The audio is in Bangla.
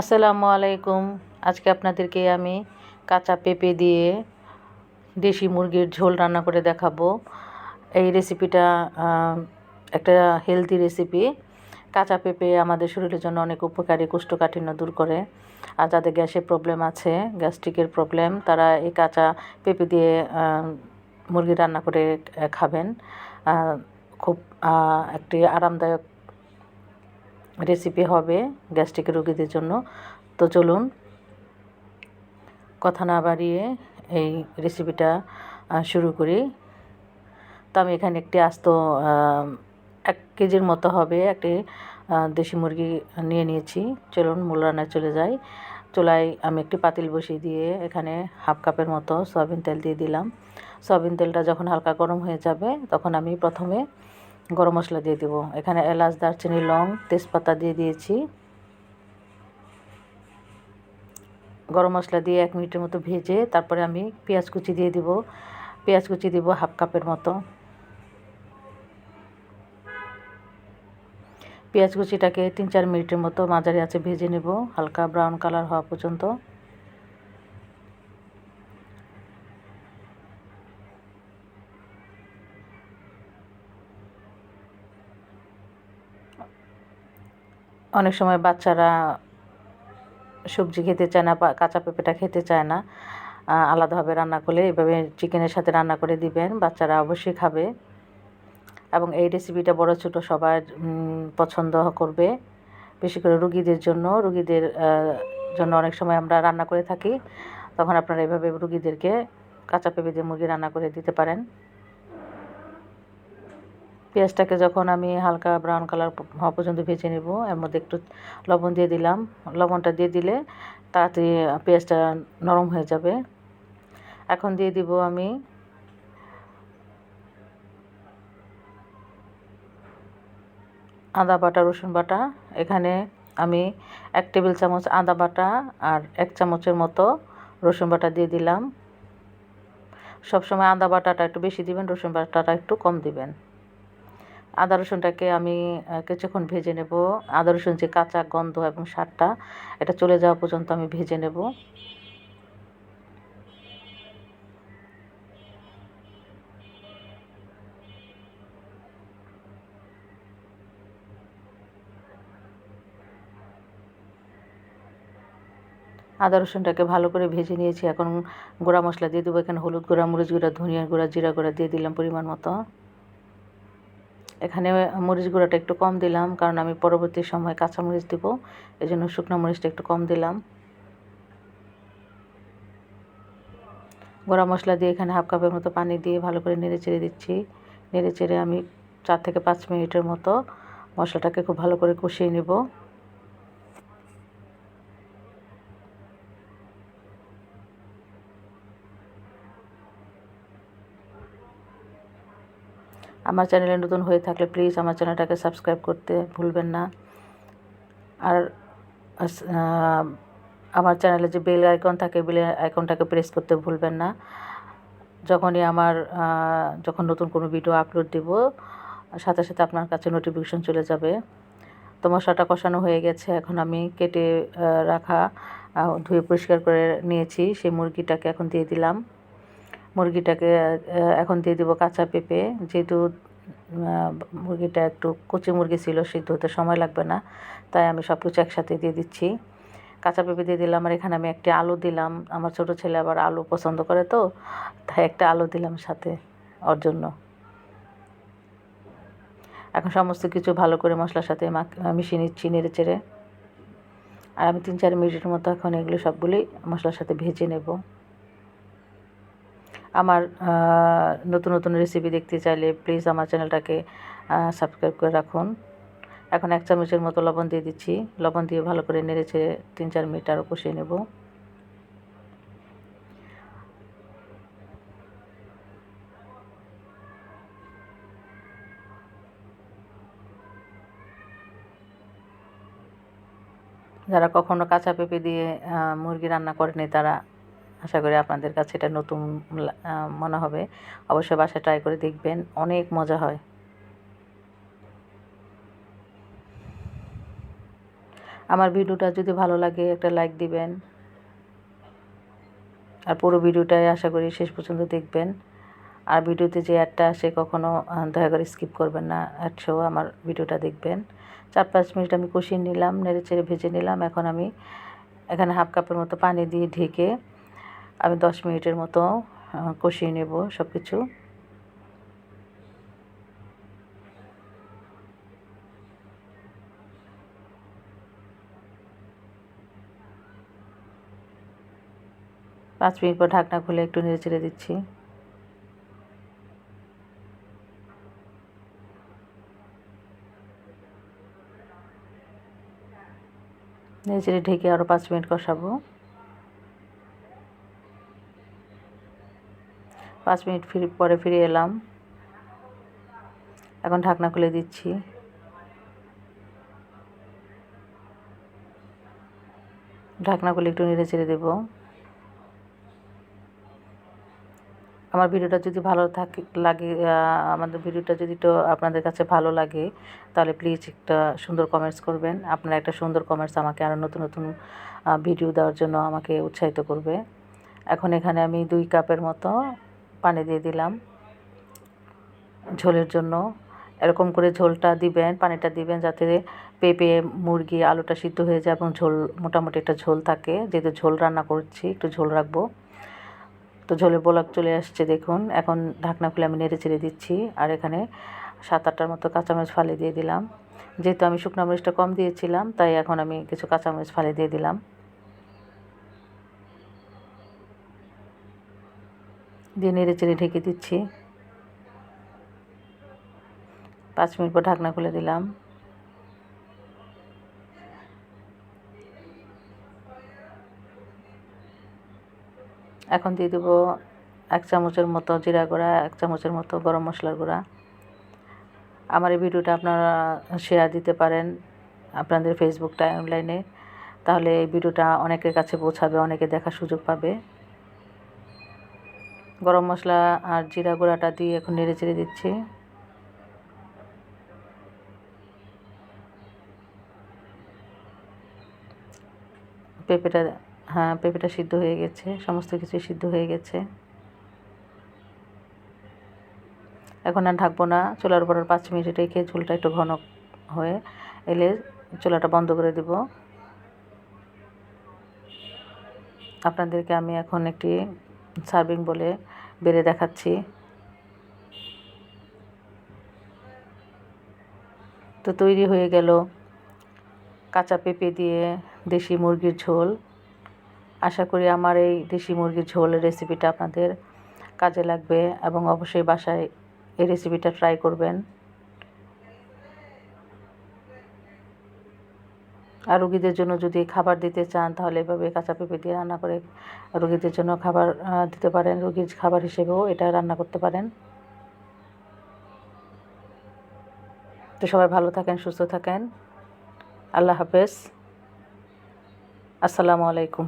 আসসালামু আলাইকুম। আজকে আপনাদেরকে আমি কাঁচা পেঁপে দিয়ে দেশি মুরগির ঝোল রান্না করে দেখাবো। এই রেসিপিটা একটা হেলদি রেসিপি কাঁচা পেঁপে আমাদের শরীরের জন্য অনেক উপকারী, কোষ্ঠকাঠিন্য দূর করে। আর যাদের গ্যাসের প্রবলেম আছে গ্যাস্ট্রিকের প্রবলেম তারা এই কাঁচা পেঁপে দিয়ে মুরগি রান্না করে খাবেন। খুব একটি আরামদায়ক রেসিপি হবে গ্যাস্ট্রিক রোগীদের জন্য। তো চলুন, কথা না বাড়িয়ে এই রেসিপিটা শুরু করি। তো আমি এখানে একটি আস্ত এক কেজির মতো হবে একটি দেশি মুরগি নিয়ে নিয়েছি। চলুন, মূল রান্নায় চলে যাই। চুলায় আমি একটি পাতিল বসিয়ে দিয়ে এখানে হাফ কাপের মতো সয়াবিন তেল দিয়ে দিলাম। সয়াবিন তেলটা যখন হালকা গরম হয়ে যাবে, তখন আমি প্রথমে গরম মশলা দিয়ে দেবো। এখানে এলাচ, দারচিনি, লং তেজপাতা দিয়ে দিয়েছি। গরম মশলা দিয়ে এক মিনিটের মতো ভেজে তারপরে আমি পেঁয়াজ কুচি দিয়ে দিব। পেঁয়াজ কুচি দিব হাফ কাপের মতো। পেঁয়াজ কুচিটাকে তিন চার মিনিটের মতো মাঝারি আছে ভেজে নেব। হালকা ব্রাউন কালার হওয়া পর্যন্ত। অনেক সময় বাচ্চারা সবজি খেতে চায় না কাঁচা পেঁপেটা খেতে চায় না আলাদাভাবে রান্না করলে এভাবে চিকেনের সাথে রান্না করে দিবেন, বাচ্চারা অবশ্যই খাবে। এবং এই রেসিপিটা বড় ছোট সবার পছন্দ করবে। বেশি করে রুগীদের জন্য রুগীদের জন্য অনেক সময় আমরা রান্না করে থাকি, তখন আপনারা এভাবে রুগীদেরকে কাঁচা পেঁপে দিয়ে মুরগি রান্না করে দিতে পারেন। পেঁয়াজটাকে যখন আমি হালকা ব্রাউন কালার হওয়া পর্যন্ত ভেজে নেব, এর মধ্যে একটু লবণ দিয়ে দিলাম। লবণটা দিয়ে দিলে তাড়াতাড়ি পেঁয়াজটা নরম হয়ে যাবে। এখন দিয়ে দিব আমি আদা বাটা, রসুন বাটা। এখানে আমি এক টেবিল চামচ আদা বাটা আর এক চামচের মতো রসুন বাটা দিয়ে দিলাম। সবসময় আদা বাটাটা একটু বেশি দিবেন, রসুন বাটাটা একটু কম দিবেন। আদা রসুনটাকে আমি কিছুক্ষণ ভেজে নেব। আদা রসুন যে কাঁচা গন্ধ এবং স্বাদটা, এটা চলে যাওয়া পর্যন্ত আমি ভেজে নেব। আদা রসুনটাকে ভালো করে ভেজে নিয়েছি। এখন গুঁড়া মশলা দিয়ে দেবো। এখানে হলুদ গুঁড়া, মরিচ গুঁড়া ধনিয়া গুঁড়া, জিরা গুঁড়া দিয়ে দিলাম পরিমাণ মতো। এখানে মরিচ গুঁড়াটা একটু কম দিলাম, কারণ আমি পরবর্তী সময় কাঁচা মরিচ দেব এই জন্য শুকনো মরিচটা একটু কম দিলাম। গরম মশলা দিয়ে এখানে হাফ কাপের মতো পানি দিয়ে ভালো করে নেড়ে চেড়ে দিচ্ছি। নেড়ে চেড়ে আমি চার থেকে পাঁচ মিনিটের মতো মশলাটাকে খুব ভালো করে কষিয়ে নেব। আমার চ্যানেলে নতুন হয়ে থাকলে প্লিজ আমার চ্যানেলটাকে সাবস্ক্রাইব করতে ভুলবেন না। আর আমার চ্যানেলে যে বেল আইকন থাকে বেল আইকনটাকে প্রেস করতে ভুলবেন না। যখনই আমার যখন নতুন কোনো ভিডিও আপলোড দেব, সাথে সাথে আপনার কাছে নোটিফিকেশন চলে যাবে। তো মশলাটা কষানো হয়ে গেছে, এখন আমি কেটে রাখা ধুয়ে পরিষ্কার করে নিয়েছি, সেই মুরগিটাকে এখন দিয়ে দিলাম। মুরগিটাকে এখন দিয়ে দিব কাঁচা পেঁপে। যেহেতু মুরগিটা একটু কচি মুরগি ছিল সিদ্ধ হতে সময় লাগবে না। তাই আমি সব কিছু একসাথে দিয়ে দিচ্ছি। কাঁচা পেঁপে দিয়ে দিলাম, আর এখানে আমি একটি আলু দিলাম। আমার ছোটো ছেলে আবার আলু পছন্দ করে তো, তাই একটা আলু দিলাম সাথে ওর জন্য। এখন সমস্ত কিছু ভালো করে মশলার সাথে মিশিয়ে নিচ্ছি নেড়ে চেড়ে। আর আমি তিন চার মিনিটের মতো এখন এগুলো সবগুলোই মশলার সাথে ভেজে নেব। আমার নতুন নতুন রেসিপি দেখতে চাইলে প্লিজ আমার চ্যানেলটাকে সাবস্ক্রাইব করে রাখুন। এখন এক চামচের মতো লবণ দিয়ে দিচ্ছি। লবণ দিয়ে ভালো করে নেড়েছে তিন, চার মিনিট আরও কষিয়ে নেব। যারা কখনো কাঁচা পেঁপে দিয়ে মুরগি রান্না করেনি তারা আশা করি আপনাদের কাছে এটা নতুন মনে হবে। অবশ্যই বাসায় ট্রাই করে দেখবেন অনেক মজা হয়। আমার ভিডিওটা যদি ভালো লাগে একটা লাইক দিবেন। আর পুরো ভিডিওটাই আশা করি শেষ পর্যন্ত দেখবেন। আর ভিডিওতে যে অ্যাডটা আসে কখনো আহ, দয়া করে স্কিপ করবেন না। অ্যাড সহ আমার ভিডিওটা দেখবেন। চার পাঁচ মিনিট আমি কষিয়ে নিলাম নেড়ে চেড়ে ভেজে নিলাম। এখন আমি এখানে হাফ কাপের মতো পানি দিয়ে ঢেকে আমি দশ মিনিটের মতো কষিয়ে নেব সব কিছু পাঁচ মিনিট পর ঢাকনা খুলে একটু নেড়ে চেড়ে দিচ্ছি। নেড়ে চেড়ে ঢেকে আরও পাঁচ মিনিট কষাবো। পাঁচ মিনিট ফিরে, পরে ফিরে এলাম। এখন ঢাকনা খুলে দিচ্ছি। ঢাকনা খুলে একটু নেড়ে চেড়ে দেবো। আমার ভিডিওটা যদি ভালো থাকে, লাগে আমাদের ভিডিওটা যদি তো আপনাদের কাছে ভালো লাগে, তাহলে প্লিজ একটা সুন্দর কমেন্টস করবেন। আপনার একটা সুন্দর কমেন্টস আমাকে আরও নতুন নতুন ভিডিও দেওয়ার জন্য আমাকে উৎসাহিত করবে। এখন এখানে আমি দুই কাপের মতো পানি দিয়ে দিলাম। ঝোলের জন্য। এরকম করে ঝোলটা দিবেন, পানিটা দিবেন যাতে পেঁপে, মুরগি, আলুটা সিদ্ধ হয়ে যায় এবং ঝোল, মোটামুটি একটা ঝোল থাকে। যেহেতু ঝোল রান্না করছি, একটু ঝোল রাখব। তো ঝোলে বলক চলে আসছে, দেখুন। এখন ঢাকনা খুলে আমি নেড়ে চেড়ে দিচ্ছি। আর এখানে সাত আটটার মতো কাঁচামরিচ ফালি দিয়ে দিলাম। যেহেতু আমি শুকনো মরিচটা কম দিয়েছিলাম, তাই এখন আমি কিছু কাঁচামরিচ ফালি দিয়ে দিলাম। দিয়ে নেড়ে চেড়ে ঢেকে দিচ্ছি। পাঁচ মিনিট পর ঢাকনা খুলে দিলাম। এখন দিয়ে দেবো এক চামচের মতো জিরা গুঁড়া, এক চামচের মতো গরম মশলার গুঁড়া। আমার এই ভিডিওটা আপনারা শেয়ার দিতে পারেন আপনাদের ফেসবুক টাইমলাইনে তাহলে এই ভিডিওটা অনেকের কাছে পৌঁছাবে, অনেকে দেখার সুযোগ পাবে। গরম মশলা আর জিরা গুঁড়াটা দিয়ে এখন নেড়ে চেড়ে দিচ্ছি। পেঁপেটা হ্যাঁ পেঁপেটা সিদ্ধ হয়ে গেছে, সমস্ত কিছু সিদ্ধ হয়ে গেছে। এখন আর ঢাকবো না, চুলার উপর পাঁচ মিনিট রেখে ঝোলটা একটু ঘন হয়ে এলে চুলাটা বন্ধ করে দেব। আপনাদেরকে আমি এখন একটি সার্ভিং বলে বেড়ে দেখাচ্ছি। তো তৈরি হয়ে গেল কাঁচা পেঁপে দিয়ে দেশি মুরগির ঝোল। আশা করি আমার এই দেশি মুরগির ঝোলের রেসিপিটা আপনাদের কাজে লাগবে এবং অবশ্যই বাসায় এই রেসিপিটা ট্রাই করবেন। আর রুগীদের জন্য যদি খাবার দিতে চান, তাহলে এভাবে কাঁচা পেঁপে দিয়ে রান্না করে রুগীদের জন্য খাবার দিতে পারেন। রুগীর খাবার হিসেবেও এটা রান্না করতে পারেন। তো সবাই ভালো থাকেন, সুস্থ থাকেন। আল্লাহ হাফেজ। আসসালামু আলাইকুম।